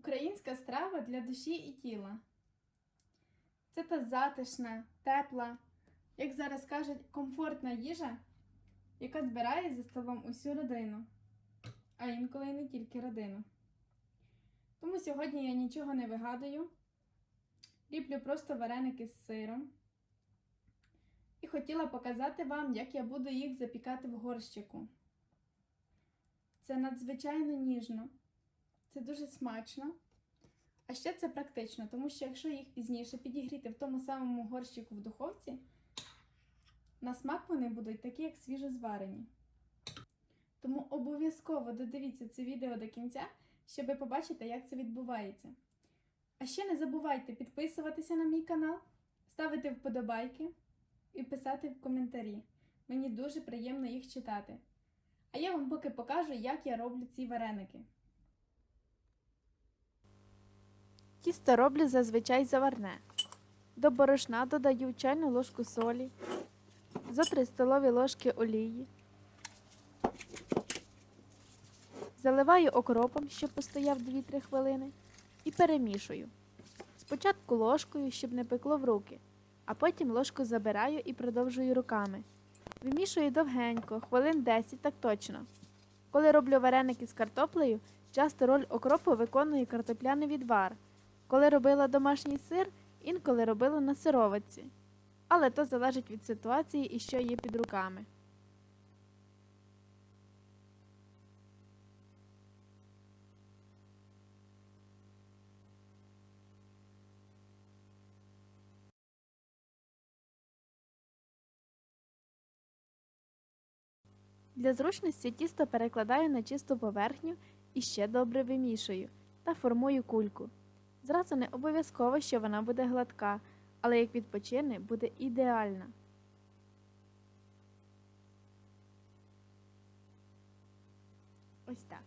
Українська страва для душі і тіла. Це та затишна, тепла, як зараз кажуть, комфортна їжа, яка збирає за столом усю родину, а інколи й не тільки родину. Тому сьогодні я нічого не вигадую, ліплю просто вареники з сиром. І хотіла показати вам, як я буду їх запікати в горщику. Це надзвичайно ніжно. Це дуже смачно. А ще це практично, тому що якщо їх пізніше підігріти в тому самому горщику в духовці, на смак вони будуть такі, як свіжо зварені. Тому обов'язково додивіться це відео до кінця, щоб побачити, як це відбувається. А ще не забувайте підписуватися на мій канал, ставити вподобайки і писати в коментарі. Мені дуже приємно їх читати. А я вам поки покажу, як я роблю ці вареники. Тісто роблю зазвичай заварне. До борошна додаю чайну ложку солі, зо 3 столові ложки олії. Заливаю окропом, що постояв 2-3 хвилини, і перемішую. Спочатку ложкою, щоб не пекло в руки, а потім ложку забираю і продовжую руками. Вимішую довгенько, хвилин 10 так точно. Коли роблю вареники з картоплею, часто роль окропу виконує картопляний відвар. Коли робила домашній сир, інколи робила на сировиці. Але то залежить від ситуації і що є під руками. Для зручності тісто перекладаю на чисту поверхню і ще добре вимішую та формую кульку. Зразу не обов'язково, що вона буде гладка, але як відпочине, буде ідеальна. Ось так.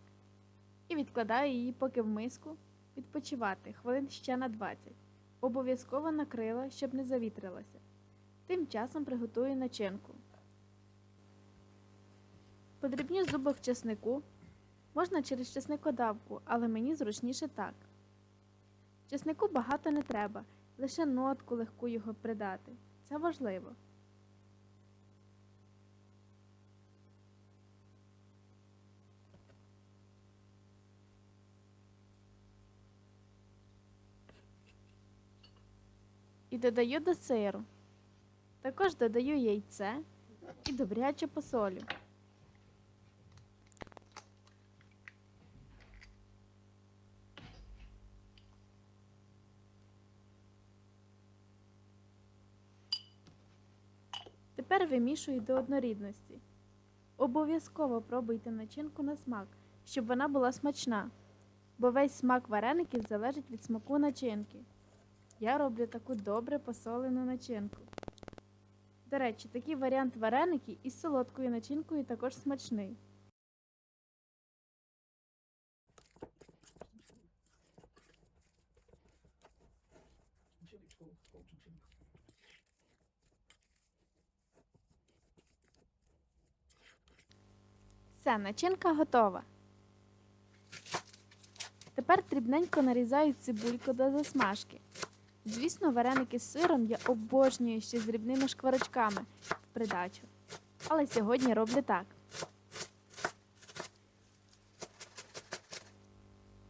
І відкладаю її поки в миску відпочивати хвилин ще на 20. Обов'язково накрила, щоб не завітрилася. Тим часом приготую начинку. Подрібню зубок чеснику. Можна через чесникодавку, але мені зручніше так. Чеснику багато не треба, лише нотку легку його придати. Це важливо. І додаю до сиру. Також додаю яйце і добряче посолю. Тепер вимішую до однорідності. Обов'язково пробуйте начинку на смак, щоб вона була смачна, бо весь смак вареників залежить від смаку начинки. Я роблю таку добре посолену начинку. До речі, такий варіант вареники із солодкою начинкою також смачний. Все, начинка готова. Тепер дрібненько нарізаю цибульку до засмажки. Звісно, вареники з сиром я обожнюю ще з дрібними шкварочками в придачу. Але сьогодні роблю так.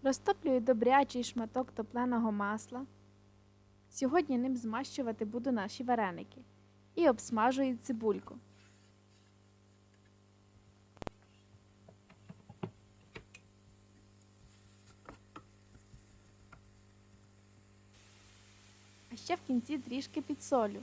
Розтоплюю добрячий шматок топленого масла. Сьогодні ним змащувати буду наші вареники. І обсмажую цибульку. Кінці трішки підсолю.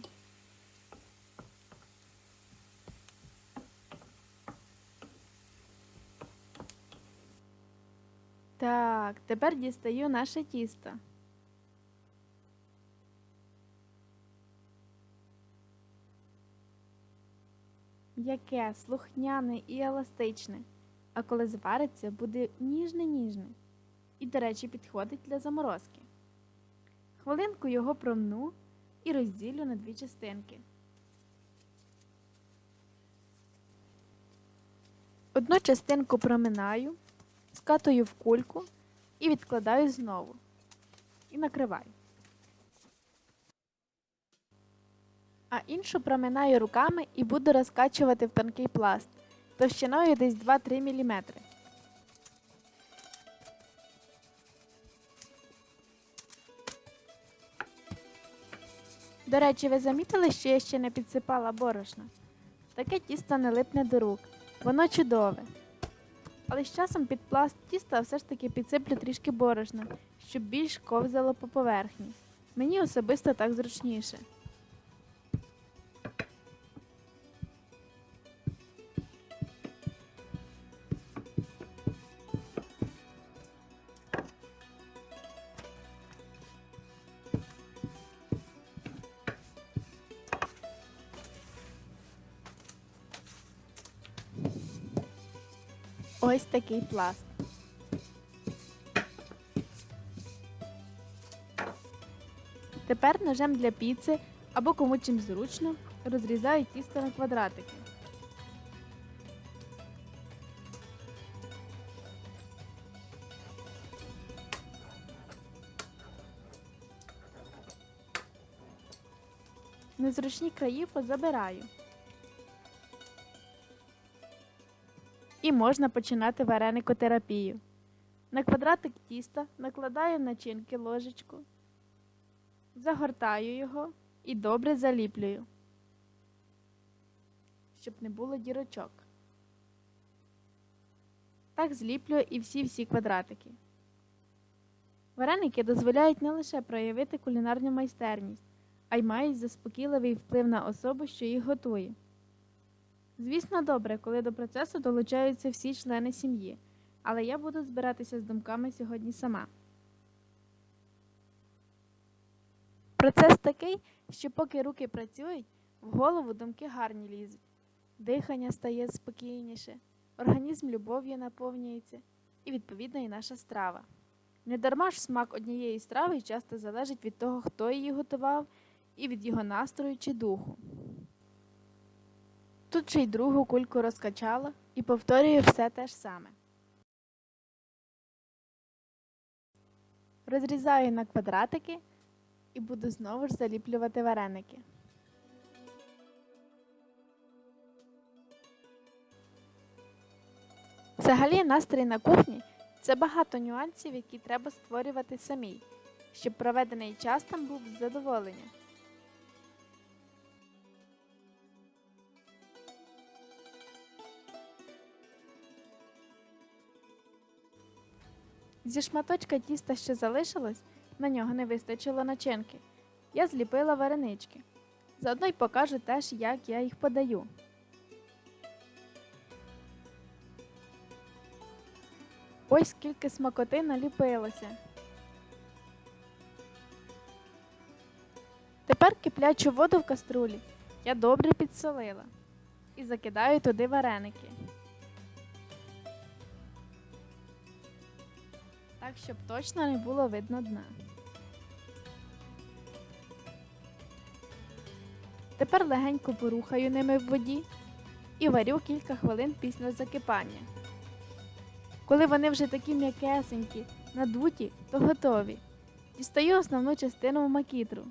Так, тепер дістаю наше тісто. М'яке, слухняне і еластичне, а коли звариться, буде ніжне-ніжне. І, до речі, підходить для заморозки. Хвилинку його промну і розділю на дві частинки. Одну частинку проминаю, скатую в кульку, і відкладаю знову. І накриваю. А іншу проминаю руками і буду розкачувати в тонкий пласт товщиною десь 2-3 мм. До речі, ви замітили, що я ще не підсипала борошна? Таке тісто не липне до рук. Воно чудове. Але з часом під пласт тіста все ж таки підсиплю трішки борошна, щоб більш ковзало по поверхні. Мені особисто так зручніше. Ось такий пласт. Тепер ножем для піци або кому чим зручно розрізаю тісто на квадратики. Незручні краї позабираю. І можна починати вареникотерапію. На квадратик тіста накладаю начинки ложечку, загортаю його і добре заліплюю, щоб не було дірочок. Так зліплюю і всі-всі квадратики. Вареники дозволяють не лише проявити кулінарну майстерність, а й мають заспокійливий вплив на особу, що їх готує. Звісно, добре, коли до процесу долучаються всі члени сім'ї, але я буду збиратися з думками сьогодні сама. Процес такий, що поки руки працюють, в голову думки гарні лізуть. Дихання стає спокійніше, організм любов'ю наповнюється і, відповідно, і наша страва. Недарма ж смак однієї страви часто залежить від того, хто її готував, і від його настрою чи духу. Тут ще й другу кульку розкачала і повторюю все те ж саме. Розрізаю на квадратики і буду знову ж заліплювати вареники. Взагалі настрій на кухні це багато нюансів, які треба створювати самій, щоб проведений час там був з задоволенням. Зі шматочка тіста, що залишилось, на нього не вистачило начинки. Я зліпила варенички. Заодно й покажу теж, як я їх подаю. Ось скільки смакоти наліпилося. Тепер киплячу воду в каструлі я добре підсолила і закидаю туди вареники. Так, щоб точно не було видно дна. Тепер легенько порухаю ними в воді і варю кілька хвилин після закипання. Коли вони вже такі м'якесенькі, надуті, то готові. Дістаю основну частину макітру.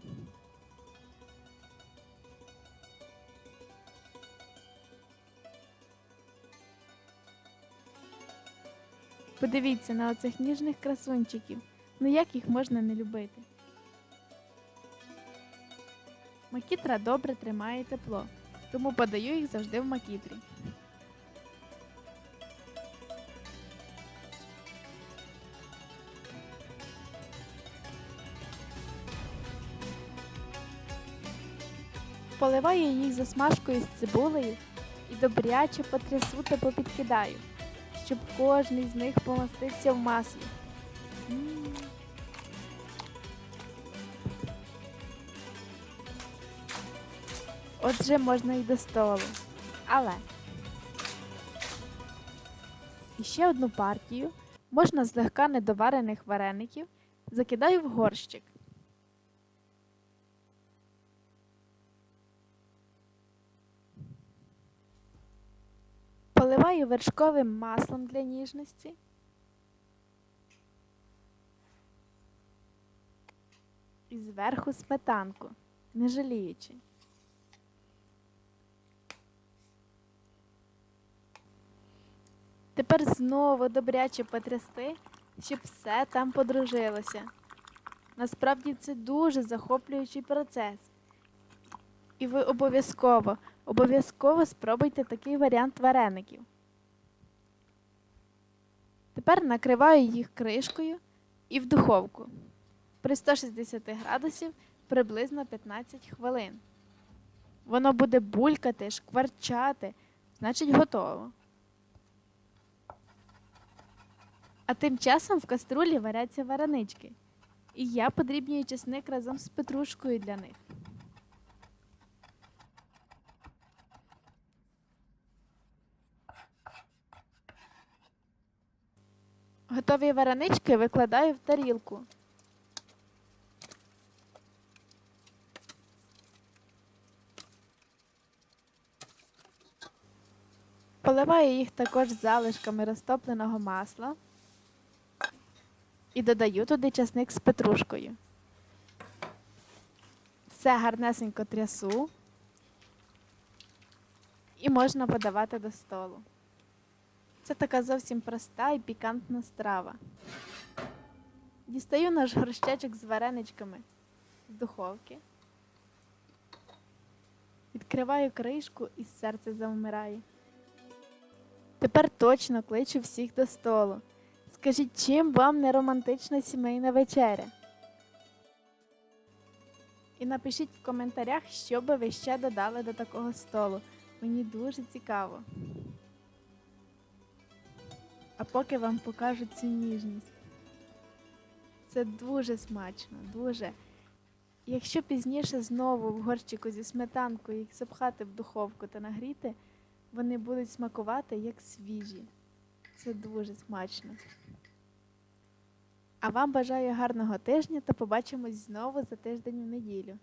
Подивіться на оцих ніжних красунчиків. Ну як їх можна не любити? Макітра добре тримає тепло, тому подаю їх завжди в макітрі. Поливаю їх засмажкою з цибулею і добряче потрясу та попідкидаю щоб кожний з них помастився в маслі. Отже, можна й до столу. Але і ще одну партію можна злегка недоварених вареників закидаю в горщик. Поливаю вершковим маслом для ніжності. І зверху сметанку, не жаліючи. Тепер знову добряче потрясти, щоб все там подружилося. Насправді це дуже захоплюючий процес. І ви обов'язково обов'язково спробуйте такий варіант вареників. Тепер накриваю їх кришкою і в духовку при 160 градусів приблизно 15 хвилин. Воно буде булькати, шкварчати, значить готово. А тим часом в каструлі варяться варенички. І я подрібнюю чесник разом з петрушкою для них. Готові варенички викладаю в тарілку. Поливаю їх також залишками розтопленого масла і додаю туди часник з петрушкою. Все гарнесенько трясу і можна подавати до столу. Це така зовсім проста і пікантна страва. Дістаю наш горщечок з вареничками з духовки. Відкриваю кришку і серце завмирає. Тепер точно кличу всіх до столу. Скажіть, чим вам не романтична сімейна вечеря? І напишіть в коментарях, що би ви ще додали до такого столу. Мені дуже цікаво. А поки вам покажу цю ніжність. Це дуже смачно, дуже. Якщо пізніше знову в горщику зі сметанкою їх запхати в духовку та нагріти, вони будуть смакувати як свіжі. Це дуже смачно. А вам бажаю гарного тижня та побачимось знову за тиждень в неділю.